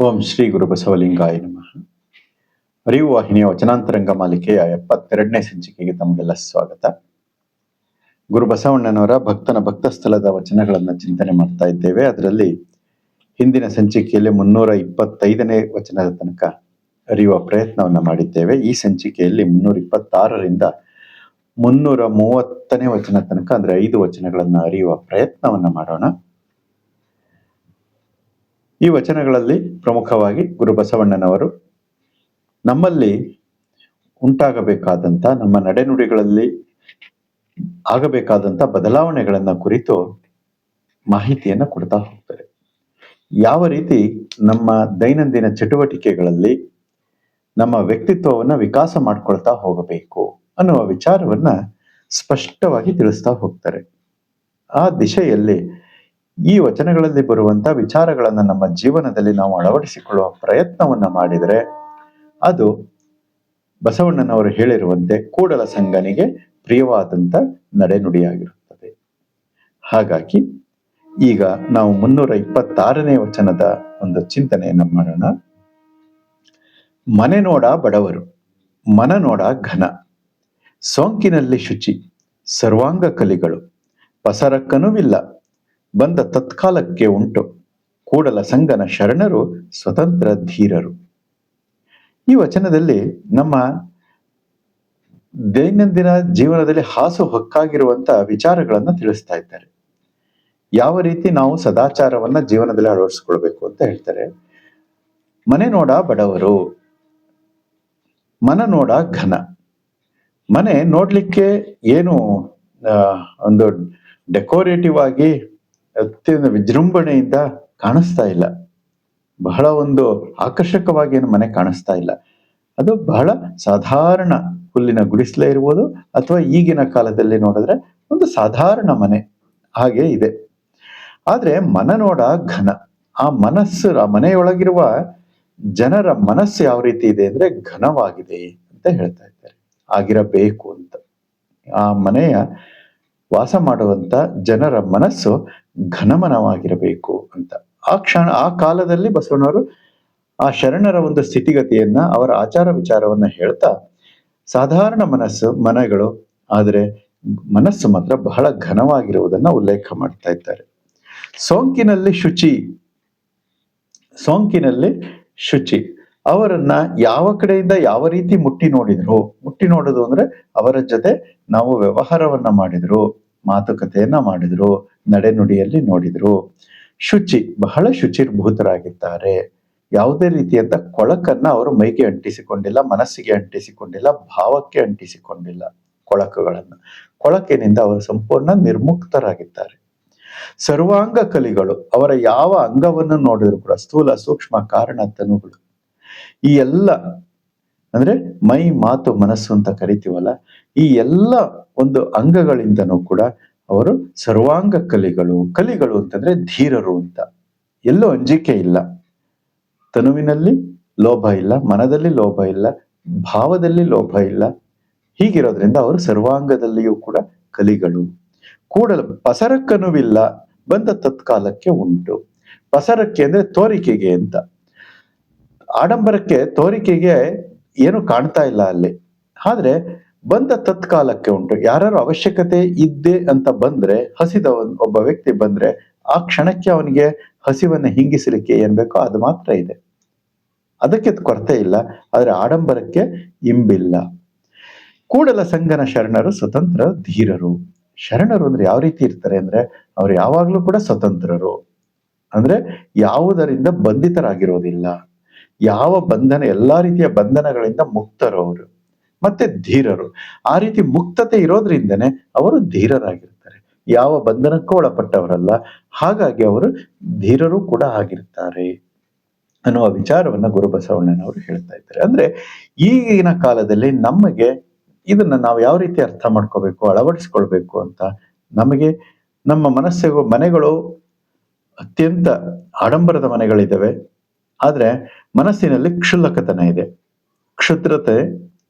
ಓಂ ಶ್ರೀ ಗುರು ಬಸವಲಿಂಗಾಯ ನಮಃ. ಅರಿವು ವಾಹಿನಿಯ ವಚನಾಂತರಂಗ ಮಾಲಿಕೆಯ ಎಪ್ಪತ್ತೆರಡನೇ ಸಂಚಿಕೆಗೆ ತಮಗೆಲ್ಲ ಸ್ವಾಗತ. ಗುರು ಬಸವಣ್ಣನವರ ಭಕ್ತನ ಭಕ್ತ ಸ್ಥಳದ ವಚನಗಳನ್ನು ಚಿಂತನೆ ಮಾಡ್ತಾ ಇದ್ದೇವೆ. ಅದರಲ್ಲಿ ಹಿಂದಿನ ಸಂಚಿಕೆಯಲ್ಲಿ ಮುನ್ನೂರ ಇಪ್ಪತ್ತೈದನೇ ವಚನದ ತನಕ ಅರಿಯುವ ಪ್ರಯತ್ನವನ್ನು ಮಾಡಿದ್ದೇವೆ. ಈ ಸಂಚಿಕೆಯಲ್ಲಿ ಮುನ್ನೂರ ಇಪ್ಪತ್ತಾರರಿಂದ ಮುನ್ನೂರ ಮೂವತ್ತನೇ ವಚನ ತನಕ, ಅಂದ್ರೆ ಐದು ವಚನಗಳನ್ನು ಅರಿಯುವ ಪ್ರಯತ್ನವನ್ನು ಮಾಡೋಣ. ಈ ವಚನಗಳಲ್ಲಿ ಪ್ರಮುಖವಾಗಿ ಗುರು ಬಸವಣ್ಣನವರು ನಮ್ಮಲ್ಲಿ ಉಂಟಾಗಬೇಕಾದಂಥ ನಮ್ಮ ನಡೆನುಡಿಗಳಲ್ಲಿ ಆಗಬೇಕಾದಂಥ ಬದಲಾವಣೆಗಳನ್ನು ಕುರಿತು ಮಾಹಿತಿಯನ್ನು ಕೊಡ್ತಾ ಹೋಗ್ತಾರೆ. ಯಾವ ರೀತಿ ನಮ್ಮ ದೈನಂದಿನ ಚಟುವಟಿಕೆಗಳಲ್ಲಿ ನಮ್ಮ ವ್ಯಕ್ತಿತ್ವವನ್ನು ವಿಕಾಸ ಮಾಡ್ಕೊಳ್ತಾ ಹೋಗಬೇಕು ಅನ್ನುವ ವಿಚಾರವನ್ನ ಸ್ಪಷ್ಟವಾಗಿ ತಿಳಿಸ್ತಾ ಹೋಗ್ತಾರೆ. ಆ ದಿಶೆಯಲ್ಲಿ ಈ ವಚನಗಳಲ್ಲಿ ಬರುವಂತ ವಿಚಾರಗಳನ್ನು ನಮ್ಮ ಜೀವನದಲ್ಲಿ ನಾವು ಅಳವಡಿಸಿಕೊಳ್ಳುವ ಪ್ರಯತ್ನವನ್ನ ಮಾಡಿದರೆ ಅದು ಬಸವಣ್ಣನವರು ಹೇಳಿರುವಂತೆ ಕೂಡಲ ಸಂಗನಿಗೆ ಪ್ರಿಯವಾದಂತ ನಡೆನುಡಿಯಾಗಿರುತ್ತದೆ. ಹಾಗಾಗಿ ಈಗ ನಾವು ಮುನ್ನೂರ ಇಪ್ಪತ್ತಾರನೇ ವಚನದ ಒಂದು ಚಿಂತನೆಯನ್ನು ಮಾಡೋಣ. ಮನೆ ನೋಡ ಬಡವರು, ಮನ ನೋಡ ಘನ, ಸೋಂಕಿನಲ್ಲಿ ಶುಚಿ ಸರ್ವಾಂಗ ಕಲಿಗಳು ಪಸರಕ್ಕನುವಿಲ್ಲ ಬಂದ ತತ್ಕಾಲಕ್ಕೆ ಉಂಟು. ಕೂಡಲ ಸಂಗನ ಶರಣರು ಸ್ವತಂತ್ರ ಧೀರರು. ಈ ವಚನದಲ್ಲಿ ನಮ್ಮ ದೈನಂದಿನ ಜೀವನದಲ್ಲಿ ಹಾಸು ಹೊಕ್ಕಾಗಿರುವಂತ ವಿಚಾರಗಳನ್ನು ತಿಳಿಸ್ತಾ ಇದ್ದಾರೆ. ಯಾವ ರೀತಿ ನಾವು ಸದಾಚಾರವನ್ನ ಜೀವನದಲ್ಲಿ ಅಳವಡಿಸ್ಕೊಳ್ಬೇಕು ಅಂತ ಹೇಳ್ತಾರೆ. ಮನೆ ನೋಡ ಬಡವರು, ಮನ ನೋಡ ಘನ. ಮನೆ ನೋಡ್ಲಿಕ್ಕೆ ಏನು ಒಂದು ಡೆಕೋರೇಟಿವ್ ಆಗಿ ಅತ್ಯಂತ ವಿಜೃಂಭಣೆಯಿಂದ ಕಾಣಿಸ್ತಾ ಇಲ್ಲ. ಬಹಳ ಒಂದು ಆಕರ್ಷಕವಾಗಿ ಏನು ಮನೆ ಕಾಣಿಸ್ತಾ ಇಲ್ಲ. ಅದು ಬಹಳ ಸಾಧಾರಣ ಹುಲ್ಲಿನ ಗುಡಿಸಲೇ ಇರ್ಬೋದು ಅಥವಾ ಈಗಿನ ಕಾಲದಲ್ಲಿ ನೋಡಿದ್ರೆ ಒಂದು ಸಾಧಾರಣ ಮನೆ ಹಾಗೆ ಇದೆ. ಆದ್ರೆ ಮನ ನೋಡ ಘನ. ಆ ಮನಸ್ಸು, ಆ ಮನೆಯೊಳಗಿರುವ ಜನರ ಮನಸ್ಸು ಯಾವ ರೀತಿ ಇದೆ ಅಂದ್ರೆ ಘನವಾಗಿದೆ ಅಂತ ಹೇಳ್ತಾ ಇದ್ದಾರೆ. ಆಗಿರಬೇಕು ಅಂತ. ಆ ಮನೆಯ ವಾಸ ಮಾಡುವಂತ ಜನರ ಮನಸ್ಸು ಘನಮನವಾಗಿರಬೇಕು ಅಂತ. ಆ ಕ್ಷಣ, ಆ ಕಾಲದಲ್ಲಿ ಬಸವಣ್ಣವರು ಆ ಶರಣರ ಒಂದು ಸ್ಥಿತಿಗತಿಯನ್ನ, ಅವರ ಆಚಾರ ವಿಚಾರವನ್ನ ಹೇಳ್ತಾ, ಸಾಧಾರಣ ಮನಸ್ಸು, ಮನೆಗಳು, ಆದರೆ ಮನಸ್ಸು ಮಾತ್ರ ಬಹಳ ಘನವಾಗಿರುವುದನ್ನ ಉಲ್ಲೇಖ ಮಾಡ್ತಾ ಇದ್ದಾರೆ. ಸೋಂಕಿನಲ್ಲಿ ಶುಚಿ ಸೋಂಕಿನಲ್ಲಿ ಶುಚಿ. ಅವರನ್ನ ಯಾವ ಕಡೆಯಿಂದ ಯಾವ ರೀತಿ ಮುಟ್ಟಿ ನೋಡಿದ್ರು? ಮುಟ್ಟಿ ನೋಡೋದು ಅಂದ್ರೆ ಅವರ ಜೊತೆ ನಾವು ವ್ಯವಹಾರವನ್ನ ಮಾಡಿದ್ರು. ಮಾತುಕತೆಯನ್ನ ಮಾಡಿದ್ರು, ನಡೆನುಡಿಯಲ್ಲಿ ನೋಡಿದ್ರು. ಶುಚಿ, ಬಹಳ ಶುಚಿರ್ಭೂತರಾಗಿದ್ದಾರೆ. ಯಾವುದೇ ರೀತಿಯಂತ ಕೊಳಕನ್ನ ಅವರು ಮೈಗೆ ಅಂಟಿಸಿಕೊಂಡಿಲ್ಲ, ಮನಸ್ಸಿಗೆ ಅಂಟಿಸಿಕೊಂಡಿಲ್ಲ, ಭಾವಕ್ಕೆ ಅಂಟಿಸಿಕೊಂಡಿಲ್ಲ ಕೊಳಕುಗಳನ್ನ. ಕೊಳಕಿನಿಂದ ಅವರು ಸಂಪೂರ್ಣ ನಿರ್ಮುಕ್ತರಾಗಿದ್ದಾರೆ. ಸರ್ವಾಂಗ ಕಲಿಗಳು, ಅವರ ಯಾವ ಅಂಗವನ್ನು ನೋಡಿದ್ರು ಕೂಡ ಸ್ಥೂಲ ಸೂಕ್ಷ್ಮ ಕಾರಣ ತನುಗಳು ಈ ಎಲ್ಲ ಅಂದ್ರೆ ಮೈ, ಮಾತು, ಮನಸ್ಸು ಅಂತ ಕರಿತೀವಲ್ಲ, ಈ ಎಲ್ಲ ಒಂದು ಅಂಗಗಳಿಂದನೂ ಕೂಡ ಅವರು ಸರ್ವಾಂಗ ಕಲಿಗಳು ಕಲಿಗಳು ಅಂತಂದ್ರೆ ಧೀರರು ಅಂತ. ಎಲ್ಲೂ ಅಂಜಿಕೆ ಇಲ್ಲ. ತನುವಿನಲ್ಲಿ ಲೋಭ ಇಲ್ಲ, ಮನದಲ್ಲಿ ಲೋಭ ಇಲ್ಲ, ಭಾವದಲ್ಲಿ ಲೋಭ ಇಲ್ಲ. ಹೀಗಿರೋದ್ರಿಂದ ಅವರು ಸರ್ವಾಂಗದಲ್ಲಿಯೂ ಕೂಡ ಕಲಿಗಳು. ಕೂಡಲು ಪಸರಕ್ಕನುವಿಲ್ಲ, ಬಂದ ತತ್ಕಾಲಕ್ಕೆ ಉಂಟು. ಪಸರಕ್ಕೆ ಅಂದ್ರೆ ತೋರಿಕೆಗೆ ಅಂತ. ಆಡಂಬರಕ್ಕೆ ತೋರಿಕೆಗೆ ಏನು ಕಾಣ್ತಾ ಇಲ್ಲ ಅಲ್ಲಿ. ಆದ್ರೆ ಬಂದ ತತ್ಕಾಲಕ್ಕೆ ಉಂಟು. ಯಾರು ಅವಶ್ಯಕತೆ ಇದ್ದೆ ಅಂತ ಬಂದ್ರೆ ಹಸಿದ ಒಬ್ಬ ವ್ಯಕ್ತಿ ಬಂದ್ರೆ, ಆ ಕ್ಷಣಕ್ಕೆ ಅವನಿಗೆ ಹಸಿವನ್ನು ಹಿಂಗಿಸಲಿಕ್ಕೆ ಏನ್ ಬೇಕೋ ಅದು ಮಾತ್ರ ಇದೆ. ಅದಕ್ಕೆ ಕೊರತೆ ಇಲ್ಲ. ಆದ್ರೆ ಆಡಂಬರಕ್ಕೆ ಇಂಬಿಲ್ಲ. ಕೂಡಲ ಸಂಘನ ಶರಣರು ಸ್ವತಂತ್ರ ಧೀರರು. ಶರಣರು ಅಂದ್ರೆ ಯಾವ ರೀತಿ ಇರ್ತಾರೆ ಅಂದ್ರೆ, ಅವ್ರು ಯಾವಾಗ್ಲೂ ಕೂಡ ಸ್ವತಂತ್ರರು. ಅಂದ್ರೆ ಯಾವುದರಿಂದ ಬಂಧಿತರಾಗಿರೋದಿಲ್ಲ. ಯಾವ ಬಂಧನ, ಎಲ್ಲ ರೀತಿಯ ಬಂಧನಗಳಿಂದ ಮುಕ್ತರು ಅವರು. ಮತ್ತೆ ಧೀರರು. ಆ ರೀತಿ ಮುಕ್ತತೆ ಇರೋದ್ರಿಂದನೇ ಅವರು ಧೀರರಾಗಿರ್ತಾರೆ. ಯಾವ ಬಂಧನಕ್ಕೂ ಒಳಪಟ್ಟವರಲ್ಲ. ಹಾಗಾಗಿ ಅವರು ಧೀರರು ಕೂಡ ಆಗಿರ್ತಾರೆ ಅನ್ನುವ ವಿಚಾರವನ್ನ ಗುರು ಬಸವಣ್ಣನವರು ಹೇಳ್ತಾ ಇದ್ದಾರೆ. ಅಂದ್ರೆ ಈಗಿನ ಕಾಲದಲ್ಲಿ ನಮಗೆ ಇದನ್ನ ನಾವು ಯಾವ ರೀತಿ ಅರ್ಥ ಮಾಡ್ಕೋಬೇಕು, ಅಳವಡಿಸ್ಕೊಳ್ಬೇಕು ಅಂತ ನಮಗೆ ನಮ್ಮ ಮನಸ್ಸಿಗೂ ಮನೆಗಳು ಅತ್ಯಂತ ಆಡಂಬರದ ಮನೆಗಳಿದ್ದಾವೆ. ಆದ್ರೆ ಮನಸ್ಸಿನಲ್ಲಿ ಕ್ಷುಲ್ಲಕತನ ಇದೆ. ಕ್ಷುದ್ರತೆ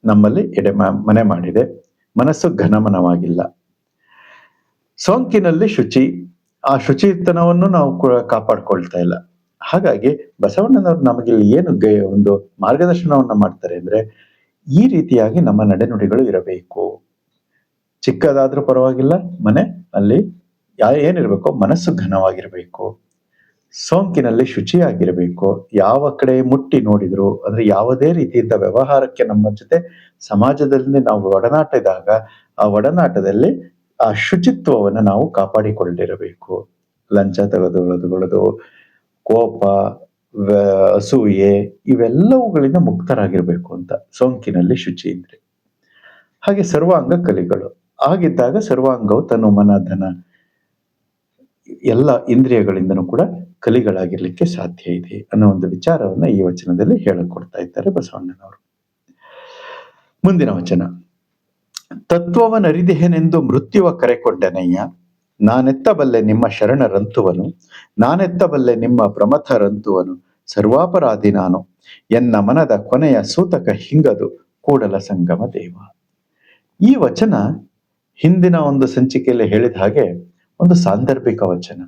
ನಮ್ಮಲ್ಲಿ ಎಡೆ ಮನೆ ಮಾಡಿದೆ. ಮನಸ್ಸು ಘನಮನವಾಗಿಲ್ಲ. ಸೋಂಕಿನಲ್ಲಿ ಶುಚಿ. ಆ ಶುಚಿತನವನ್ನು ನಾವು ಕೂಡ ಕಾಪಾಡ್ಕೊಳ್ತಾ ಇಲ್ಲ. ಹಾಗಾಗಿ ಬಸವಣ್ಣನವರು ನಮಗೆ ಏನು ಒಂದು ಮಾರ್ಗದರ್ಶನವನ್ನು ಮಾಡ್ತಾರೆ ಅಂದ್ರೆ ಈ ರೀತಿಯಾಗಿ ನಮ್ಮ ನಡೆನುಡಿಗಳು ಇರಬೇಕು. ಚಿಕ್ಕದಾದ್ರೂ ಪರವಾಗಿಲ್ಲ, ಮನೆ ಅಲ್ಲಿ ಯಾ, ಏನಿರ್ಬೇಕು ಮನಸ್ಸು ಘನವಾಗಿರ್ಬೇಕು. ಸೋಂಕಿನಲ್ಲಿ ಶುಚಿಯಾಗಿರಬೇಕು. ಯಾವ ಕಡೆ ಮುಟ್ಟಿ ನೋಡಿದ್ರು, ಅಂದ್ರೆ ಯಾವುದೇ ರೀತಿಯಿಂದ ವ್ಯವಹಾರಕ್ಕೆ ನಮ್ಮ ಜೊತೆ ಸಮಾಜದಲ್ಲಿ ನಾವು ಒಡನಾಟ ಇದ್ದಾಗ ಆ ಒಡನಾಟದಲ್ಲಿ ಆ ಶುಚಿತ್ವವನ್ನು ನಾವು ಕಾಪಾಡಿಕೊಂಡಿರಬೇಕು ಲಂಚ ತೆಗೆದುಕೊಳ್ಳೋದು ಕೋಪ ಅಸೂಯೆ, ಇವೆಲ್ಲವುಗಳಿಂದ ಮುಕ್ತರಾಗಿರಬೇಕು ಅಂತ ಸೋಂಕಿನಲ್ಲಿ ಶುಚಿ ಇದ್ರೆ. ಹಾಗೆ ಸರ್ವಾಂಗ ಕಲಿಗಳು. ಆಗಿದ್ದಾಗ ಸರ್ವಾಂಗವು ತನ್ನ ಮನ, ಧನ, ಎಲ್ಲ ಇಂದ್ರಿಯಗಳಿಂದನೂ ಕೂಡ ಕಲಿಗಳಾಗಿರ್ಲಿಕ್ಕೆ ಸಾಧ್ಯ ಇದೆ ಅನ್ನೋ ಒಂದು ವಿಚಾರವನ್ನ ಈ ವಚನದಲ್ಲಿ ಹೇಳಿಕೊಡ್ತಾ ಇದ್ದಾರೆ ಬಸವಣ್ಣನವರು. ಮುಂದಿನ ವಚನ. ತತ್ವವನರಿದೆನೆಂದು ಮೃತ್ಯುವ ಕರೆಕೊಂಡನಯ್ಯ ನಾನೆತ್ತಬಲ್ಲೆ ನಿಮ್ಮ ಶರಣರಂತುವನು, ನಾನೆತ್ತಬಲ್ಲೆ ನಿಮ್ಮ ಪ್ರಮಥರಂತುವನು, ಸರ್ವಾಪರಾಧಿ ನಾನು, ಎನ್ನ ಮನದ ಕೊನೆಯ ಸೂತಕ ಹಿಂಗದು ಕೂಡಲ ಸಂಗಮ ದೇವ. ಈ ವಚನ ಹಿಂದಿನ ಒಂದು ಸಂಚಿಕೆಯಲ್ಲಿ ಹೇಳಿದ ಹಾಗೆ ಒಂದು ಸಾಂದರ್ಭಿಕ ವಚನ.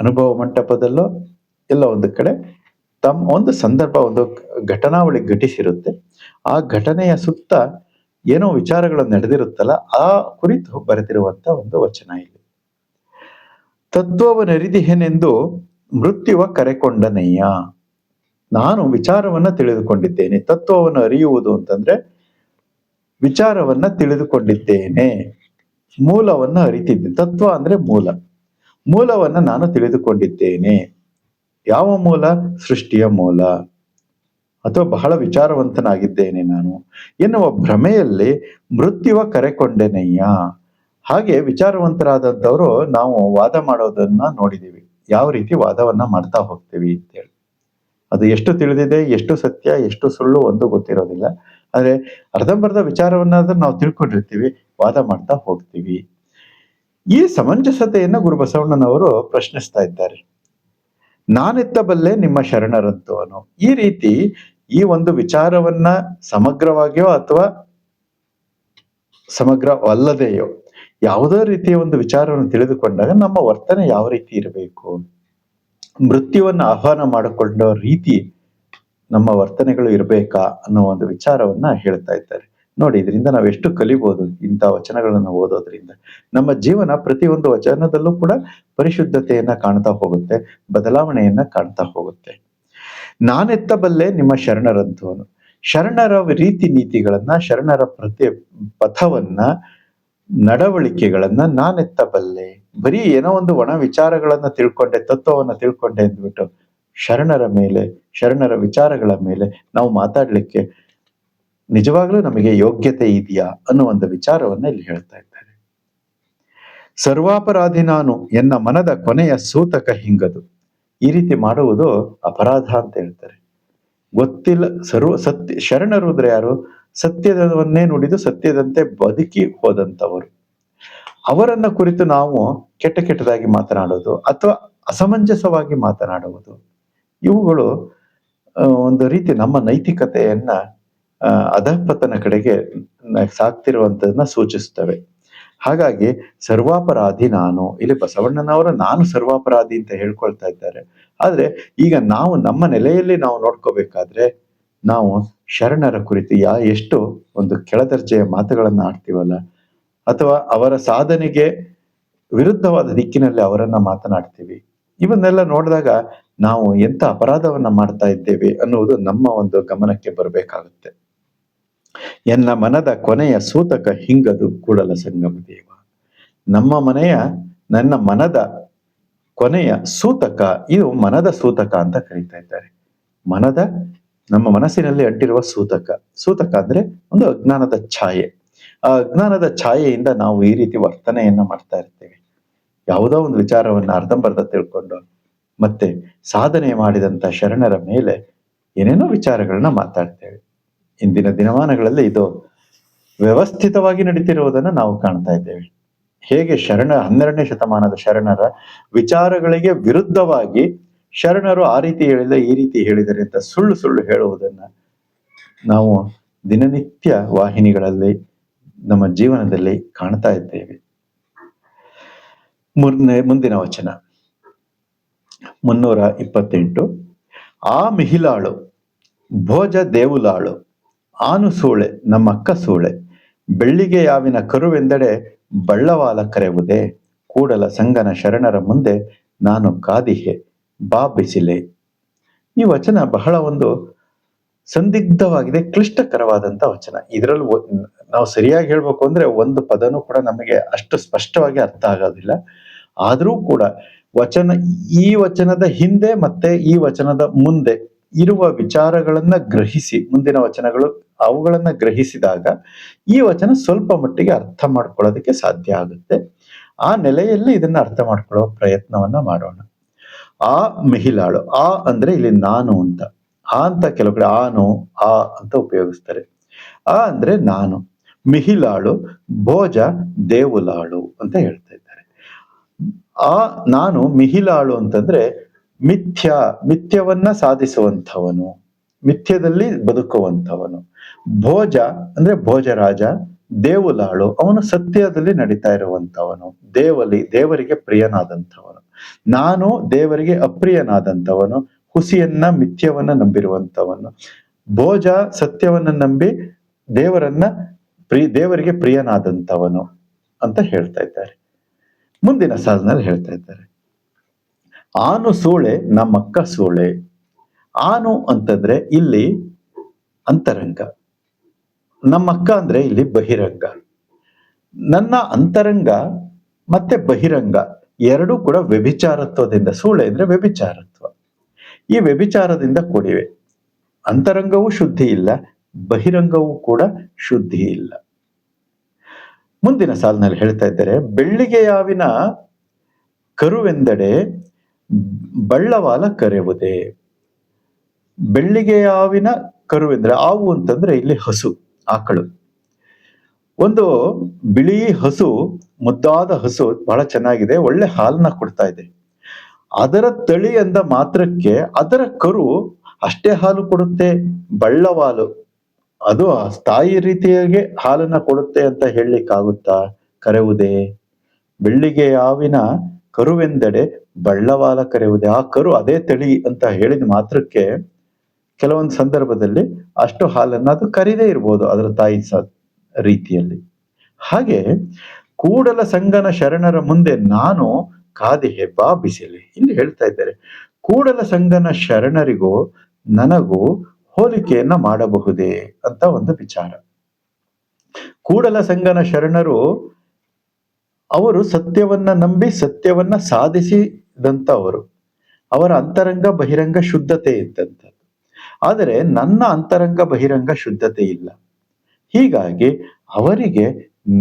ಅನುಭವ ಮಂಟಪದಲ್ಲೋ ಎಲ್ಲ ಒಂದು ಕಡೆ ತಮ್ಮ ಒಂದು ಸಂದರ್ಭ, ಒಂದು ಘಟನಾವಳಿ ಘಟಿಸಿರುತ್ತೆ. ಆ ಘಟನೆಯ ಸುತ್ತ ಏನೋ ವಿಚಾರಗಳು ನಡೆದಿರುತ್ತಲ್ಲ, ಆ ಕುರಿತು ಬರೆದಿರುವಂತ ಒಂದು ವಚನ ಇಲ್ಲಿ ಏನೆಂದು ಮೃತ್ಯುವ ಕರೆಕೊಂಡನಯ್ಯ. ನಾನು ವಿಚಾರವನ್ನ ತಿಳಿದುಕೊಂಡಿದ್ದೇನೆ. ತತ್ವವನ್ನು ಅರಿಯುವುದು ಅಂತಂದ್ರೆ ವಿಚಾರವನ್ನ ತಿಳಿದುಕೊಂಡಿದ್ದೇನೆ. ಮೂಲವನ್ನ ಅರಿತಿದ್ದೆ. ತತ್ವ ಅಂದ್ರೆ ಮೂಲ. ಮೂಲವನ್ನ ನಾನು ತಿಳಿದುಕೊಂಡಿದ್ದೇನೆ. ಯಾವ ಮೂಲ? ಸೃಷ್ಟಿಯ ಮೂಲ. ಅಥವಾ ಬಹಳ ವಿಚಾರವಂತನಾಗಿದ್ದೇನೆ ನಾನು. ಎನ್ನುವ ಭ್ರಮೆಯಲ್ಲಿ ಮೃತ್ಯುವ ಕರೆಕೊಂಡೆನಯ್ಯ ಹಾಗೆ ವಿಚಾರವಂತರಾದಂಥವರು ನಾವು ವಾದ ಮಾಡೋದನ್ನ ನೋಡಿದೀವಿ. ಯಾವ ರೀತಿ ವಾದವನ್ನ ಮಾಡ್ತಾ ಹೋಗ್ತೀವಿ ಅಂತೇಳಿ. ಅದು ಎಷ್ಟು ತಿಳಿದಿದೆ, ಎಷ್ಟು ಸತ್ಯ, ಎಷ್ಟು ಸುಳ್ಳು ಒಂದು ಗೊತ್ತಿರೋದಿಲ್ಲ. ಆದ್ರೆ ಅರ್ಧಂಬರ್ಧ ವಿಚಾರವನ್ನಾದ್ರೂ ನಾವು ತಿಳ್ಕೊಂಡಿರ್ತೀವಿ, ವಾದ ಮಾಡ್ತಾ ಹೋಗ್ತೀವಿ. ಈ ಸಮಂಜಸತೆಯನ್ನ ಗುರು ಬಸವಣ್ಣನವರು ಪ್ರಶ್ನಿಸ್ತಾ ಇದ್ದಾರೆ. ನಾನೆತ್ತಬಲ್ಲೆ ನಿಮ್ಮ ಶರಣರಂತವನು ಈ ರೀತಿ ಈ ಒಂದು ವಿಚಾರವನ್ನ ಸಮಗ್ರವಾಗಿಯೋ ಅಥವಾ ಸಮಗ್ರವಲ್ಲದೆಯೋ ಯಾವುದೋ ರೀತಿಯ ಒಂದು ವಿಚಾರವನ್ನು ತಿಳಿದುಕೊಂಡಾಗ ನಮ್ಮ ವರ್ತನೆ ಯಾವ ರೀತಿ ಇರಬೇಕು? ಮೃತ್ಯುವನ್ನು ಆಹ್ವಾನ ಮಾಡಿಕೊಂಡ ರೀತಿ ನಮ್ಮ ವರ್ತನೆಗಳು ಇರಬೇಕಾ ಅನ್ನೋ ಒಂದು ವಿಚಾರವನ್ನ ಹೇಳ್ತಾ ಇದ್ದಾರೆ. ನೋಡಿ, ಇದರಿಂದ ನಾವು ಎಷ್ಟು ಕಲಿಬಹುದು ಇಂಥ ವಚನಗಳನ್ನು ಓದೋದ್ರಿಂದ. ನಮ್ಮ ಜೀವನ ಪ್ರತಿಯೊಂದು ವಚನದಲ್ಲೂ ಕೂಡ ಪರಿಶುದ್ಧತೆಯನ್ನ ಕಾಣ್ತಾ ಹೋಗುತ್ತೆ, ಬದಲಾವಣೆಯನ್ನ ಕಾಣ್ತಾ ಹೋಗುತ್ತೆ. ನಾನೆತ್ತಬಲ್ಲೆ ನಿಮ್ಮ ಶರಣರಂತವನು ಶರಣರ ರೀತಿ ನೀತಿಗಳನ್ನ, ಶರಣರ ಪ್ರತಿ ಪಥವನ್ನ, ನಡವಳಿಕೆಗಳನ್ನ ನಾನೆತ್ತಬಲ್ಲೆ. ಬರೀ ಏನೋ ಒಂದು ಒಣ ವಿಚಾರಗಳನ್ನ ತಿಳ್ಕೊಂಡೆ, ತತ್ವವನ್ನ ತಿಳ್ಕೊಂಡೆ ಅಂದ್ಬಿಟ್ಟು, ಶರಣರ ಮೇಲೆ, ಶರಣರ ವಿಚಾರಗಳ ಮೇಲೆ ನಾವು ಮಾತಾಡ್ಲಿಕ್ಕೆ ನಿಜವಾಗ್ಲೂ ನಮಗೆ ಯೋಗ್ಯತೆ ಇದೆಯಾ ಅನ್ನೋ ವಿಚಾರವನ್ನ ಇಲ್ಲಿ ಹೇಳ್ತಾ ಇದ್ದಾರೆ. ಸರ್ವಾಪರಾಧಿ ನಾನು ಎನ್ನ ಮನದ ಕೊನೆಯ ಸೂತಕ ಹಿಂಗದು. ಈ ರೀತಿ ಮಾಡುವುದು ಅಪರಾಧ ಅಂತ ಹೇಳ್ತಾರೆ. ಗೊತ್ತಿಲ್ಲ, ಸರ್ವ ಸತ್ಯ, ಶರಣರು ಅಂದ್ರೆ ಯಾರು? ಸತ್ಯದವನ್ನೇ ನುಡಿದು ಸತ್ಯದಂತೆ ಬದುಕಿ ಹೋದಂಥವರು. ಅವರನ್ನ ಕುರಿತು ನಾವು ಕೆಟ್ಟ ಕೆಟ್ಟದಾಗಿ ಮಾತನಾಡೋದು ಅಥವಾ ಅಸಮಂಜಸವಾಗಿ ಮಾತನಾಡುವುದು. ಇವುಗಳು ಒಂದು ರೀತಿ ನಮ್ಮ ನೈತಿಕತೆಯನ್ನ ಅಧಪತನ ಕಡೆಗೆ ಸಾಕ್ತಿರುವಂತದನ್ನ ಸೂಚಿಸುತ್ತವೆ. ಹಾಗಾಗಿ ಸರ್ವಾಪರಾಧಿ ನಾನು, ಇಲ್ಲಿ ಬಸವಣ್ಣನವರು ನಾನು ಸರ್ವಾಪರಾಧಿ ಅಂತ ಹೇಳ್ಕೊಳ್ತಾ ಇದ್ದಾರೆ. ಆದ್ರೆ ಈಗ ನಾವು ನಮ್ಮ ನೆಲೆಯಲ್ಲಿ ನಾವು ನೋಡ್ಕೋಬೇಕಾದ್ರೆ ನಾವು ಶರಣರ ಕುರಿತು ಯಾ, ಎಷ್ಟು ಒಂದು ಕೆಳದರ್ಜೆಯ ಮಾತುಗಳನ್ನ ಆಡ್ತೀವಲ್ಲ? ಅಥವಾ ಅವರ ಸಾಧನೆಗೆ ವಿರುದ್ಧವಾದ ದಿಕ್ಕಿನಲ್ಲಿ ಅವರನ್ನ ಮಾತನಾಡ್ತೀವಿ? ಇವನ್ನೆಲ್ಲ ನೋಡಿದಾಗ ನಾವು ಎಂತ ಅಪರಾಧವನ್ನ ಮಾಡ್ತಾ ಇದ್ದೇವೆ ಅನ್ನುವುದು ನಮ್ಮ ಒಂದು ಗಮನಕ್ಕೆ ಬರಬೇಕಾಗುತ್ತೆ. ಎನ್ನ ಮನದ ಕೊನೆಯ ಸೂತಕ ಹಿಂಗದು ಕೂಡಲ ಸಂಗಮ ದೇವ. ನಮ್ಮ ಮನೆಯ, ನನ್ನ ಮನದ ಕೊನೆಯ ಸೂತಕ, ಇದು ಮನದ ಸೂತಕ ಅಂತ ಕರೀತಾ ಇದ್ದಾರೆ. ಮನದ, ನಮ್ಮ ಮನಸ್ಸಿನಲ್ಲಿ ಅಂಟಿರುವ ಸೂತಕ. ಸೂತಕ ಅಂದ್ರೆ ಒಂದು ಅಜ್ಞಾನದ ಛಾಯೆ. ಆ ಅಜ್ಞಾನದ ಛಾಯೆಯಿಂದ ನಾವು ಈ ರೀತಿ ವರ್ತನೆಯನ್ನ ಮಾಡ್ತಾ ಇರ್ತೇವೆ. ಯಾವುದೋ ಒಂದು ವಿಚಾರವನ್ನ ಅರ್ಧಂಬರ್ಧ ತಿಳ್ಕೊಂಡು, ಮತ್ತೆ ಸಾಧನೆ ಮಾಡಿದಂತ ಶರಣರ ಮೇಲೆ ಏನೇನೋ ವಿಚಾರಗಳನ್ನ ಮಾತಾಡ್ತೇವೆ. ಇಂದಿನ ದಿನಮಾನಗಳಲ್ಲಿ ಇದು ವ್ಯವಸ್ಥಿತವಾಗಿ ನಡೀತಿರುವುದನ್ನ ನಾವು ಕಾಣ್ತಾ ಇದ್ದೇವೆ. ಹೇಗೆ ಶರಣ, ಹನ್ನೆರಡನೇ ಶತಮಾನದ ಶರಣರ ವಿಚಾರಗಳಿಗೆ ವಿರುದ್ಧವಾಗಿ ಶರಣರು ಆ ರೀತಿ ಹೇಳಿದ, ಈ ರೀತಿ ಹೇಳಿದರೆ ಅಂತ ಸುಳ್ಳು ಸುಳ್ಳು ಹೇಳುವುದನ್ನ ನಾವು ದಿನನಿತ್ಯ ವಾಹಿನಿಗಳಲ್ಲಿ, ನಮ್ಮ ಜೀವನದಲ್ಲಿ ಕಾಣ್ತಾ ಇದ್ದೇವೆ. ಮೂರನೇ ಮುಂದಿನ ವಚನ. ಮುನ್ನೂರ ಇಪ್ಪತ್ತೆಂಟು. ಆ ಮಿಹಿಲಾಳು ಭೋಜ ದೇವುಲಾಳು ಆನು ಸೂಳೆ, ನಮ್ಮ ಅಕ್ಕ ಸೂಳೆ. ಬೆಳ್ಳಿಗೆ ಯಾವಿನ ಕರುವೆಂದಡೆ ಬಳ್ಳವಾಲ ಕರೆವುದೇ. ಕೂಡಲ ಸಂಗನ ಶರಣರ ಮುಂದೆ ನಾನು ಕಾದಿಹೆ, ಬಾ ಬಿಸಿಲೆ. ಈ ವಚನ ಬಹಳ ಒಂದು ಸಂದಿಗ್ಧವಾಗಿದೆ ಕ್ಲಿಷ್ಟಕರವಾದಂತ ವಚನ. ಇದರಲ್ಲಿ ನಾವು ಸರಿಯಾಗಿ ಹೇಳ್ಬೇಕು ಅಂದ್ರೆ ಒಂದು ಪದನೂ ಕೂಡ ನಮಗೆ ಅಷ್ಟು ಸ್ಪಷ್ಟವಾಗಿ ಅರ್ಥ ಆಗೋದಿಲ್ಲ. ಆದರೂ ಕೂಡ ವಚನ, ಈ ವಚನದ ಹಿಂದೆ ಮತ್ತೆ ಈ ವಚನದ ಮುಂದೆ ಇರುವ ವಿಚಾರಗಳನ್ನ ಗ್ರಹಿಸಿ, ಮುಂದಿನ ವಚನಗಳು ಅವುಗಳನ್ನ ಗ್ರಹಿಸಿದಾಗ ಈ ವಚನ ಸ್ವಲ್ಪ ಮಟ್ಟಿಗೆ ಅರ್ಥ ಮಾಡ್ಕೊಳ್ಳೋದಕ್ಕೆ ಸಾಧ್ಯ ಆಗುತ್ತೆ. ಆ ನೆಲೆಯಲ್ಲಿ ಇದನ್ನ ಅರ್ಥ ಮಾಡ್ಕೊಳ್ಳೋ ಪ್ರಯತ್ನವನ್ನ ಮಾಡೋಣ. ಆ ಮಿಹಿಲಾಳು, ಆ ಅಂದ್ರೆ ಇಲ್ಲಿ ನಾನು ಅಂತ. ಆ ಅಂತ ಕೆಲವು ಕಡೆ ಆನು, ಆ ಅಂತ ಉಪಯೋಗಿಸ್ತಾರೆ. ಆ ಅಂದ್ರೆ ನಾನು. ಮಿಹಿಲಾಳು, ಭೋಜ, ದೇವುಲಾಳು ಅಂತ ಹೇಳ್ತಾ ಇದ್ದಾರೆ. ಆ ನಾನು ಮಿಹಿಲಾಳು ಅಂತಂದ್ರೆ ಮಿಥ್ಯ, ಮಿಥ್ಯವನ್ನ ಸಾಧಿಸುವಂಥವನು, ಮಿಥ್ಯದಲ್ಲಿ ಬದುಕುವಂಥವನು. ಭೋಜ ಅಂದ್ರೆ ಭೋಜರಾಜ, ದೇವುಲಾಳು, ಅವನು ಸತ್ಯದಲ್ಲಿ ನಡೀತಾ ಇರುವಂತವನು ದೇವಲಿ, ದೇವರಿಗೆ ಪ್ರಿಯನಾದಂಥವನು. ನಾನು ದೇವರಿಗೆ ಅಪ್ರಿಯನಾದಂಥವನು, ಹುಸಿಯನ್ನ, ಮಿಥ್ಯವನ್ನ ನಂಬಿರುವಂಥವನು. ಭೋಜ, ಸತ್ಯವನ್ನ ನಂಬಿ ದೇವರನ್ನ ಪ್ರಿ, ದೇವರಿಗೆ ಪ್ರಿಯನಾದಂಥವನು ಅಂತ ಹೇಳ್ತಾ ಇದ್ದಾರೆ. ಮುಂದಿನ ಸಾಧನಲ್ಲಿ ಹೇಳ್ತಾ ಇದ್ದಾರೆ. ಆನು ಸೂಳೆ, ನಮ್ಮಕ್ಕ ಸೂಳೆ. ಆನು ಅಂತಂದ್ರೆ ಇಲ್ಲಿ ಅಂತರಂಗ. ನಮ್ಮಕ್ಕ ಅಂದ್ರೆ ಇಲ್ಲಿ ಬಹಿರಂಗ. ನನ್ನ ಅಂತರಂಗ ಮತ್ತೆ ಬಹಿರಂಗ ಎರಡೂ ಕೂಡ ವ್ಯಭಿಚಾರತ್ವದಿಂದ, ಸೂಳೆ ಅಂದ್ರೆ ವ್ಯಭಿಚಾರತ್ವ. ಈ ವ್ಯಭಿಚಾರದಿಂದ ಕೂಡಿವೆ. ಅಂತರಂಗವೂ ಶುದ್ಧಿ ಇಲ್ಲ, ಬಹಿರಂಗವೂ ಕೂಡ ಶುದ್ಧಿ ಇಲ್ಲ. ಮುಂದಿನ ಸಾಲಿನಲ್ಲಿ ಹೇಳ್ತಾ ಇದ್ದಾರೆ ಬೆಳ್ಳಿಗೆಯಾವಿನ ಕರುವೆಂದಡೆ ಬಳ್ಳವಾಲ ಕರೆಯುವುದೇ ಬೆಳ್ಳಿಗೆಯಾವಿನ ಕರುವೆಂದ್ರೆ ಆವು ಅಂತಂದ್ರೆ ಇಲ್ಲಿ ಹಸು. ಆಕಳು. ಒಂದು ಬಿಳಿ ಹಸು, ಮುದ್ದಾದ ಹಸು ಬಹಳ ಚೆನ್ನಾಗಿದೆ, ಒಳ್ಳೆ ಹಾಲನ್ನ ಕೊಡ್ತಾ ಇದೆ. ಅದರ ತಳಿ ಎಂದ ಮಾತ್ರಕ್ಕೆ ಅದರ ಕರು ಅಷ್ಟೇ ಹಾಲು ಕೊಡುತ್ತೆ ಬಳ್ಳವಾಲು ಅದು ಸ್ಥಾಯಿ ರೀತಿಯಾಗಿ ಹಾಲನ್ನ ಕೊಡುತ್ತೆ ಅಂತ ಹೇಳಲಿಕ್ಕಾಗುತ್ತಾ? ಕರೆಯುವುದೇ? ಬೆಳ್ಳಿಗೆ ಯಾವಿನ ಕರುವೆಂದೆಡೆ ಬಳ್ಳವಾಲ ಕರೆಯುವುದೇ? ಆ ಕರು ಅದೇ ತಳಿ ಅಂತ ಹೇಳಿದ ಮಾತ್ರಕ್ಕೆ ಕೆಲವೊಂದು ಸಂದರ್ಭದಲ್ಲಿ ಅಷ್ಟು ಹಾಲನ್ನು ಅದು ಕರಿದೇ ಇರ್ಬೋದು ಅದರ ತಾಯಿ ಸ ರೀತಿಯಲ್ಲಿ. ಹಾಗೆ ಕೂಡಲ ಸಂಗನ ಶರಣರ ಮುಂದೆ ನಾನು ಕಾದಿ ಹೆಬ್ಬಾ ಬಿಸಿಲಿ ಇಲ್ಲಿ ಹೇಳ್ತಾ ಇದ್ದಾರೆ. ಕೂಡಲ ಸಂಗನ ಶರಣರಿಗೂ ನನಗೂ ಹೋಲಿಕೆಯನ್ನ ಮಾಡಬಹುದೇ ಅಂತ ಒಂದು ವಿಚಾರ. ಕೂಡಲ ಸಂಗನ ಶರಣರು ಅವರು ಸತ್ಯವನ್ನ ನಂಬಿ ಸತ್ಯವನ್ನ ಸಾಧಿಸಿದಂಥವರು. ಅವರ ಅಂತರಂಗ ಬಹಿರಂಗ ಶುದ್ಧತೆ ಇದ್ದಂಥದ್ದು. ಆದರೆ ನನ್ನ ಅಂತರಂಗ ಬಹಿರಂಗ ಶುದ್ಧತೆ ಇಲ್ಲ. ಹೀಗಾಗಿ ಅವರಿಗೆ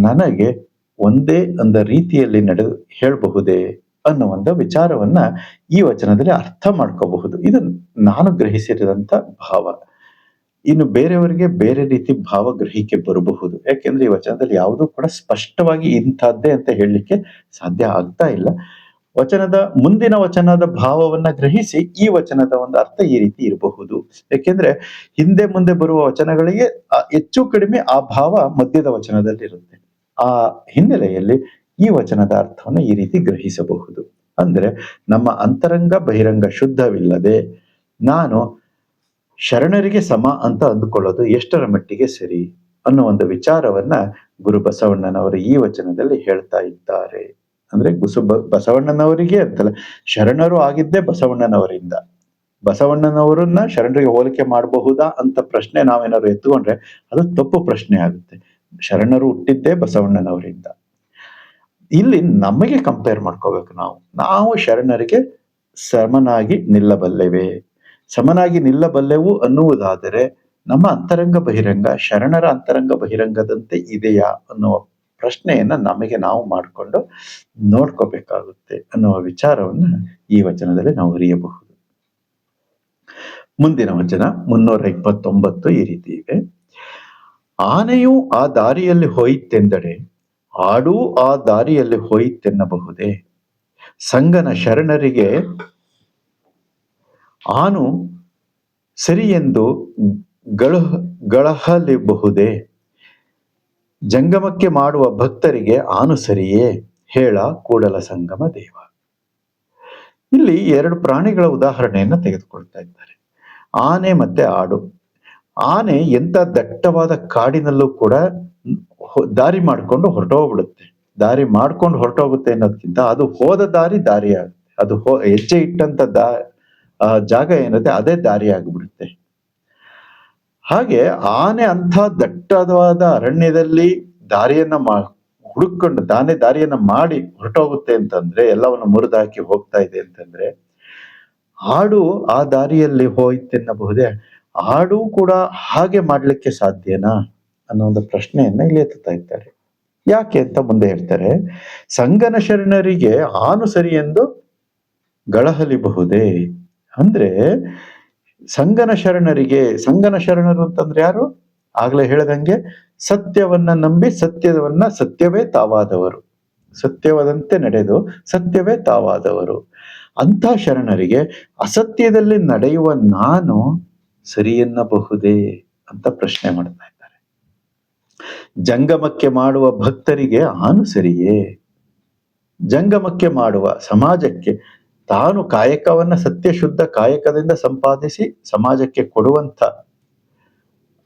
ನನಗೆ ಒಂದೇ ಅಂದ ರೀತಿಯಲ್ಲಿ ನಡೆದು ಹೇಳಬಹುದೇ ಒಂದು ವಿಚಾರವನ್ನ ಈ ವಚನದಲ್ಲಿ ಅರ್ಥ ಮಾಡ್ಕೋಬಹುದು. ಇದು ನಾನು ಗ್ರಹಿಸಿದಂತ ಭಾವ. ಇನ್ನು ಬೇರೆಯವರಿಗೆ ಬೇರೆ ರೀತಿ ಭಾವ ಗ್ರಹಿಕೆ ಬರಬಹುದು. ಯಾಕೆಂದ್ರೆ ಈ ವಚನದಲ್ಲಿ ಯಾವುದೂ ಕೂಡ ಸ್ಪಷ್ಟವಾಗಿ ಇಂಥದ್ದೇ ಅಂತ ಹೇಳಲಿಕ್ಕೆ ಸಾಧ್ಯ ಆಗ್ತಾ ಇಲ್ಲ. ವಚನದ ಮುಂದಿನ ವಚನದ ಭಾವವನ್ನ ಗ್ರಹಿಸಿ ಈ ವಚನದ ಒಂದು ಅರ್ಥ ಈ ರೀತಿ ಇರಬಹುದು. ಯಾಕೆಂದ್ರೆ ಹಿಂದೆ ಮುಂದೆ ಬರುವ ವಚನಗಳಿಗೆ ಹೆಚ್ಚು ಕಡಿಮೆ ಆ ಭಾವ ಮಧ್ಯದ ವಚನದಲ್ಲಿ ಇರುತ್ತೆ ಆ ಹಿನ್ನೆಲೆಯಲ್ಲಿ ಈ ವಚನದ ಅರ್ಥವನ್ನು ಈ ರೀತಿ ಗ್ರಹಿಸಬಹುದು. ಅಂದ್ರೆ ನಮ್ಮ ಅಂತರಂಗ ಬಹಿರಂಗ ಶುದ್ಧವಿಲ್ಲದೆ ನಾನು ಶರಣರಿಗೆ ಸಮ ಅಂತ ಅಂದುಕೊಳ್ಳೋದು ಎಷ್ಟರ ಮಟ್ಟಿಗೆ ಸರಿ ಅನ್ನೋ ಒಂದು ವಿಚಾರವನ್ನ ಗುರು ಬಸವಣ್ಣನವರು ಈ ವಚನದಲ್ಲಿ ಹೇಳ್ತಾ ಇದ್ದಾರೆ. ಅಂದ್ರೆ ಗುಸು ಬಸವಣ್ಣನವರಿಗೆ ಅಂತಲ್ಲ, ಶರಣರು ಆಗಿದ್ದೇ ಬಸವಣ್ಣನವರಿಂದ. ಬಸವಣ್ಣನವರನ್ನ ಶರಣರಿಗೆ ಹೋಲಿಕೆ ಮಾಡಬಹುದಾ ಅಂತ ಪ್ರಶ್ನೆ ನಾವೇನಾದ್ರು ಎತ್ಕೊಂಡ್ರೆ ಅದು ತಪ್ಪು ಪ್ರಶ್ನೆ ಆಗುತ್ತೆ. ಶರಣರು ಹುಟ್ಟಿದ್ದೇ ಬಸವಣ್ಣನವರಿಂದ. ಇಲ್ಲಿ ನಮಗೆ ಕಂಪೇರ್ ಮಾಡ್ಕೋಬೇಕು ನಾವು. ನಾವು ಶರಣರಿಗೆ ಸಮನಾಗಿ ನಿಲ್ಲಬಲ್ಲೆವೆ? ಸಮನಾಗಿ ನಿಲ್ಲಬಲ್ಲೆವು ಅನ್ನುವುದಾದರೆ ನಮ್ಮ ಅಂತರಂಗ ಬಹಿರಂಗ, ಶರಣರ ಅಂತರಂಗ ಬಹಿರಂಗದಂತೆ ಇದೆಯಾ ಅನ್ನುವ ಪ್ರಶ್ನೆಯನ್ನ ನಮಗೆ ನಾವು ಮಾಡಿಕೊಂಡು ನೋಡ್ಕೋಬೇಕಾಗುತ್ತೆ ಅನ್ನುವ ವಿಚಾರವನ್ನ ಈ ವಚನದಲ್ಲಿ ನಾವು ಅರಿಯಬಹುದು. ಮುಂದಿನ ವಚನ ಮುನ್ನೂರ ಇಪ್ಪತ್ತೊಂಬತ್ತು ಈ ರೀತಿ ಇದೆ. ಆನೆಯು ಆ ದಾರಿಯಲ್ಲಿ ಹೋಯಿತೆಂದರೆ ಆಡೂ ಆ ದಾರಿಯಲ್ಲಿ ಹೋಯಿತೆನ್ನಬಹುದೇ? ಸಂಗನ ಶರಣರಿಗೆ ಆನು ಸರಿ ಎಂದು ಗಳಹ ಗಳಹಲಿಬಹುದೇ? ಜಂಗಮಕ್ಕೆ ಮಾಡುವ ಭಕ್ತರಿಗೆ ಆನುಸರಿಯೇ ಹೇಳ ಕೂಡಲ ಸಂಗಮ ದೇವ. ಇಲ್ಲಿ ಎರಡು ಪ್ರಾಣಿಗಳ ಉದಾಹರಣೆಯನ್ನು ತೆಗೆದುಕೊಳ್ತಾ ಇದ್ದಾರೆ. ಆನೆ ಮತ್ತೆ ಆಡು. ಆನೆ ಎಂತ ದಟ್ಟವಾದ ಕಾಡಿನಲ್ಲೂ ಕೂಡ ದಾರಿ ಮಾಡ್ಕೊಂಡು ಹೊರಟೋಗ್ಬಿಡುತ್ತೆ. ದಾರಿ ಮಾಡ್ಕೊಂಡು ಹೊರಟೋಗುತ್ತೆ ಅನ್ನೋದಕ್ಕಿಂತ ಅದು ಹೋದ ದಾರಿ ದಾರಿ ಆಗುತ್ತೆ ಅದು ಹೋ, ಹೆಜ್ಜೆ ಇಟ್ಟಂತ ದಾ ಜಾಗ ಏನಿದೆ ಅದೇ ದಾರಿ ಆಗಿಬಿಡುತ್ತೆ ಹಾಗೆ ಆನೆ ಅಂಥ ದಟ್ಟವಾದ ಅರಣ್ಯದಲ್ಲಿ ದಾರಿಯನ್ನ ಮಾ, ಹುಡುಕೊಂಡು ತಾನೇ ದಾರಿಯನ್ನ ಮಾಡಿ ಹೊರಟೋಗುತ್ತೆ ಅಂತಂದ್ರೆ, ಎಲ್ಲವನ್ನು ಮುರಿದಾಕಿ ಹೋಗ್ತಾ ಇದೆ ಅಂತಂದ್ರೆ, ಆಡು ಆ ದಾರಿಯಲ್ಲಿ ಹೋಯ್ತೆನ್ನಬಹುದೇ ಆಡು ಕೂಡ ಹಾಗೆ ಮಾಡ್ಲಿಕ್ಕೆ ಸಾಧ್ಯನಾ? ಅನ್ನೋ ಒಂದು ಪ್ರಶ್ನೆಯನ್ನ ಇಲ್ಲಿ ಎತ್ತುತ್ತಾ ಇದ್ದಾರೆ. ಯಾಕೆ ಅಂತ ಮುಂದೆ ಹೇಳ್ತಾರೆ, ಸಂಗನ ಶರಣರಿಗೆ ಆನು ಸರಿ ಎಂದು ಗಳಹಲಿಬಹುದೇ? ಅಂದ್ರೆ ಸಂಗನ ಶರಣರಿಗೆ, ಸಂಗನ ಶರಣರು ಅಂತಂದ್ರೆ ಯಾರು? ಆಗ್ಲೇ ಹೇಳ್ದಂಗೆ ಸತ್ಯವನ್ನ ನಂಬಿ ಸತ್ಯವನ್ನ ಸತ್ಯವೇ ತಾವಾದವರು. ಸತ್ಯವಾದಂತೆ ನಡೆದು ಸತ್ಯವೇ ತಾವಾದವರು. ಅಂಥ ಶರಣರಿಗೆ ಅಸತ್ಯದಲ್ಲಿ ನಡೆಯುವ ನಾನು ಸರಿ ಎನ್ನಬಹುದೇ ಅಂತ ಪ್ರಶ್ನೆ ಮಾಡ್ತಾ ಇದ್ದಾರೆ. ಜಂಗಮಕ್ಕೆ ಮಾಡುವ ಭಕ್ತರಿಗೆ ಆನು ಸರಿಯೇ? ಜಂಗಮಕ್ಕೆ ಮಾಡುವ ಸಮಾಜಕ್ಕೆ ತಾನು ಕಾಯಕವನ್ನ ಸತ್ಯ ಶುದ್ಧ ಕಾಯಕದಿಂದ ಸಂಪಾದಿಸಿ ಸಮಾಜಕ್ಕೆ ಕೊಡುವಂತ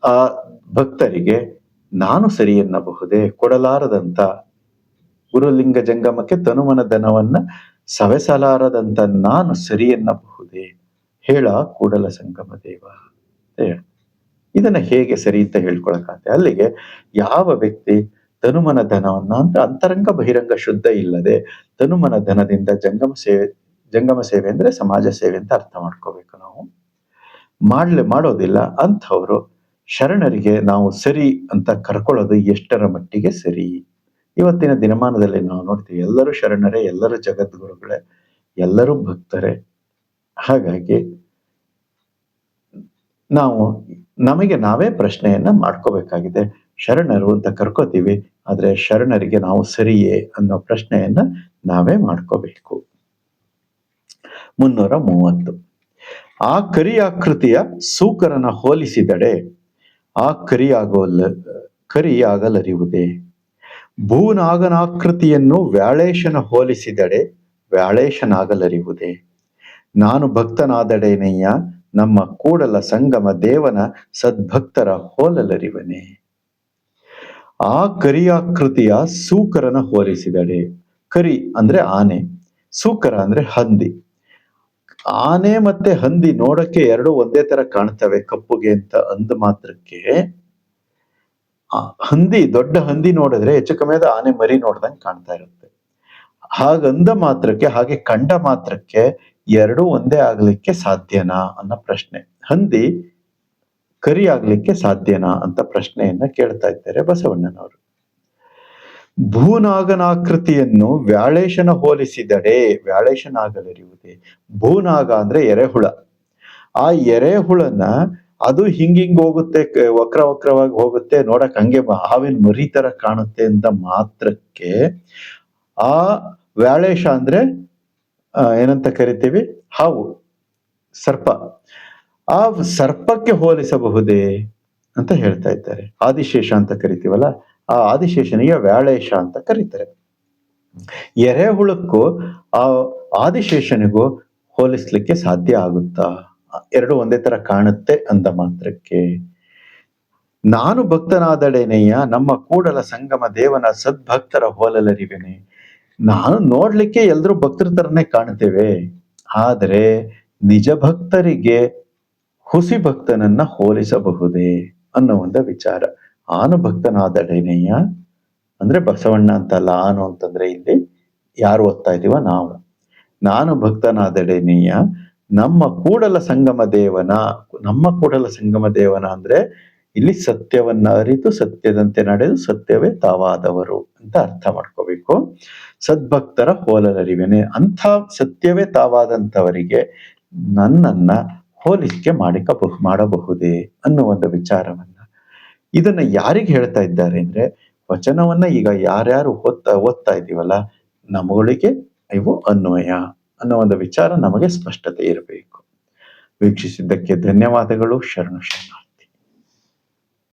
ಆ ಭಕ್ತರಿಗೆ ನಾನು ಸರಿ ಎನ್ನಬಹುದೇ? ಕೊಡಲಾರದಂತ ಗುರುಲಿಂಗ ಜಂಗಮಕ್ಕೆ ತನುಮನ ಧನವನ್ನ ಸವೆಸಲಾರದಂತ ನಾನು ಸರಿ ಎನ್ನಬಹುದೇ? ಹೇಳ ಕೂಡಲ ಸಂಗಮ ದೇವ ಅಂತ ಇದನ್ನ ಹೇಗೆ ಸರಿ ಅಂತ ಹೇಳ್ಕೊಳಕಾತೆ ಅಲ್ಲಿಗೆ ಯಾವ ವ್ಯಕ್ತಿ ತನುಮನ ಧನವನ್ನ ಅಂದ್ರೆ ಅಂತರಂಗ ಬಹಿರಂಗ ಶುದ್ಧ ಇಲ್ಲದೆ ತನುಮನ ಧನದಿಂದ ಜಂಗಮ ಸೇವೆ ಜಂಗಮ ಸೇವೆ ಅಂದ್ರೆ ಸಮಾಜ ಸೇವೆ ಅಂತ ಅರ್ಥ ಮಾಡ್ಕೋಬೇಕು ನಾವು. ಮಾಡ್ಲೆ, ಮಾಡೋದಿಲ್ಲ ಅಂಥವ್ರು ಶರಣರಿಗೆ ನಾವು ಸರಿ ಅಂತ ಕರ್ಕೊಳ್ಳೋದು ಎಷ್ಟರ ಮಟ್ಟಿಗೆ ಸರಿ. ಇವತ್ತಿನ ದಿನಮಾನದಲ್ಲಿ ನಾವು ನೋಡ್ತೀವಿ, ಎಲ್ಲರೂ ಶರಣರೇ, ಎಲ್ಲರೂ ಜಗದ್ಗುರುಗಳೇ, ಎಲ್ಲರೂ ಭಕ್ತರೇ. ಹಾಗಾಗಿ ನಾವು, ನಮಗೆ ನಾವೇ ಪ್ರಶ್ನೆಯನ್ನ ಮಾಡ್ಕೋಬೇಕಾಗಿದೆ. ಶರಣರು ಅಂತ ಕರ್ಕೋತೀವಿ, ಆದರೆ ಶರಣರಿಗೆ ನಾವು ಸರಿಯೇ ಅನ್ನೋ ಪ್ರಶ್ನೆಯನ್ನ ನಾವೇ ಮಾಡ್ಕೋಬೇಕು. ಮುನ್ನೂರ ಮೂವತ್ತು ಆ ಕರಿಯಾಕೃತಿಯ ಸೂಕರನ ಹೋಲಿಸಿದಡೆ ಆ ಕರಿಯಾಗೋಲ್ಲ ಕರಿಯಾಗಲರಿವುದೇ ಭೂನಾಗನಾಕೃತಿಯನ್ನು ವ್ಯಾಳೇಶನ ಹೋಲಿಸಿದಡೆ ವ್ಯಾಳೇಶನಾಗಲರಿವುದೇ ನಾನು ಭಕ್ತನಾದಡೇನಯ್ಯ ನಮ್ಮ ಕೂಡಲ ಸಂಗಮ ದೇವನ ಸದ್ಭಕ್ತರ ಹೋಲಲರಿವನೇ. ಆ ಕರಿಯಾಕೃತಿಯ ಸೂಕರನ ಹೋಲಿಸಿದಡೆ ಕರಿ ಅಂದ್ರೆ ಆನೆ, ಸೂಕರ ಅಂದ್ರೆ ಹಂದಿ. ಆನೆ ಮತ್ತೆ ಹಂದಿ ನೋಡಕ್ಕೆ ಎರಡು ಒಂದೇ ತರ ಕಾಣ್ತವೆ ಕಪ್ಪುಗೆ ಅಂತ ಅಂದ ಮಾತ್ರಕ್ಕೆ ಹಂದಿ ದೊಡ್ಡ ಹಂದಿ ನೋಡಿದ್ರೆ ಹೆಚ್ಚು ಕಮ್ಮಿ ಅದ ಆನೆ ಮರಿ ನೋಡ್ದಂಗೆ ಕಾಣ್ತಾ ಇರುತ್ತೆ. ಹಾಗಂದ ಮಾತ್ರಕ್ಕೆ, ಹಾಗೆ ಕಂಡ ಮಾತ್ರಕ್ಕೆ ಎರಡು ಒಂದೇ ಆಗ್ಲಿಕ್ಕೆ ಸಾಧ್ಯನಾ ಅನ್ನೋ ಪ್ರಶ್ನೆ. ಹಂದಿ ಕರಿ ಆಗ್ಲಿಕ್ಕೆ ಸಾಧ್ಯನಾ ಅಂತ ಪ್ರಶ್ನೆಯನ್ನ ಕೇಳ್ತಾ ಇದ್ದಾರೆ ಬಸವಣ್ಣನವರು. ಭೂನಾಗನಾಕೃತಿಯನ್ನು ವ್ಯಾಳೇಶನ ಹೋಲಿಸಿದಡೆ. ವ್ಯಾಳೇಶನಾಗಲಿರುವುದೇ ಭೂನಾಗ ಅಂದ್ರೆ ಎರೆಹುಳ. ಆ ಎರೆಹುಳನ ಅದು ಹಿಂಗಿಂಗ್ ಹೋಗುತ್ತೆ ವಕ್ರ ವಕ್ರವಾಗಿ ಹೋಗುತ್ತೆ, ನೋಡಕ್ ಹಂಗೆ ಹಾವಿನ ಮರಿ ತರ ಕಾಣುತ್ತೆ ಅಂತ ಮಾತ್ರಕ್ಕೆ ಆ ವ್ಯಾಳೇಶ ಅಂದ್ರೆ ಏನಂತ ಕರಿತೀವಿ? ಹಾವು, ಸರ್ಪ. ಆ ಸರ್ಪಕ್ಕೆ ಹೋಲಿಸಬಹುದೇ ಅಂತ ಹೇಳ್ತಾ ಇದ್ದಾರೆ. ಆದಿಶೇಷ ಅಂತ ಕರಿತೀವಲ್ಲ? ಆ ಆದಿಶೇಷನಿಗೆ ವ್ಯಾಳೇಶ ಅಂತ ಕರೀತಾರೆ. ಎರೆಹುಳಕ್ಕೂ ಆ ಆದಿಶೇಷನಿಗೂ ಹೋಲಿಸ್ಲಿಕ್ಕೆ ಸಾಧ್ಯ ಆಗುತ್ತಾ? ಎರಡು ಒಂದೇ ತರ ಕಾಣುತ್ತೆ ಅಂದ ಮಾತ್ರಕ್ಕೆ. ನಾನು ಭಕ್ತನಾದಡೇನೆಯ ನಮ್ಮ ಕೂಡಲ ಸಂಗಮ ದೇವನ ಸದ್ಭಕ್ತರ ಹೋಲಲರಿವೆನೆ. ನಾನು ನೋಡ್ಲಿಕ್ಕೆ ಎಲ್ರೂ ಭಕ್ತರ ತರನೇ ಕಾಣ್ತೇವೆ ಆದರೆ ನಿಜ ಭಕ್ತರಿಗೆ ಹುಸಿ ಭಕ್ತನನ್ನ ಹೋಲಿಸಬಹುದೇ ಅನ್ನೋ ಒಂದು ವಿಚಾರ. ಆನು ಡೈನಯ್ಯ ಅಂದ್ರೆ ಬಸವಣ್ಣ ಅಂತಲ್ಲ, ಆನು ಅಂತಂದ್ರೆ ಇಲ್ಲಿ ಯಾರು ಓದ್ತಾ ಇದೀವ ನಾವು. ನಾನು ಭಕ್ತನಾದಡೇನೆಯ ನಮ್ಮ ಕೂಡಲ ಸಂಗಮ ದೇವನ, ನಮ್ಮ ಕೂಡಲ ಸಂಗಮ ದೇವನ ಅಂದ್ರೆ ಇಲ್ಲಿ ಸತ್ಯವನ್ನ ಅರಿತು, ಸತ್ಯದಂತೆ ನಡೆದು, ಸತ್ಯವೇ ತಾವಾದವರು ಅಂತ ಅರ್ಥ ಮಾಡ್ಕೋಬೇಕು. ಸದ್ಭಕ್ತರ ಹೋಲಲರಿವೆನೆ, ಅಂಥ ಸತ್ಯವೇ ತಾವಾದಂಥವರಿಗೆ ನನ್ನನ್ನ ಹೋಲಿಕೆ ಮಾಡಿಕಬಹು, ಮಾಡಬಹುದೇ ಅನ್ನೋ ಒಂದು ವಿಚಾರವನ್ನ ಇದನ್ನ ಯಾರಿಗೆ ಹೇಳ್ತಾ ಇದ್ದಾರೆ ಅಂದ್ರೆ ವಚನವನ್ನ ಈಗ ಯಾರ್ಯಾರು ಓದ್ತಾ ಓದ್ತಾ ಇದೀವಲ್ಲ ನಮ್ಮಗಳಿಗೆ ಇವು ಅನ್ವಯ ಅನ್ನೋ ಒಂದು ವಿಚಾರ ನಮಗೆ ಸ್ಪಷ್ಟತೆ ಇರಬೇಕು. ವೀಕ್ಷಿಸಿದ್ದಕ್ಕೆ ಧನ್ಯವಾದಗಳು. ಶರಣು ಶರಣ.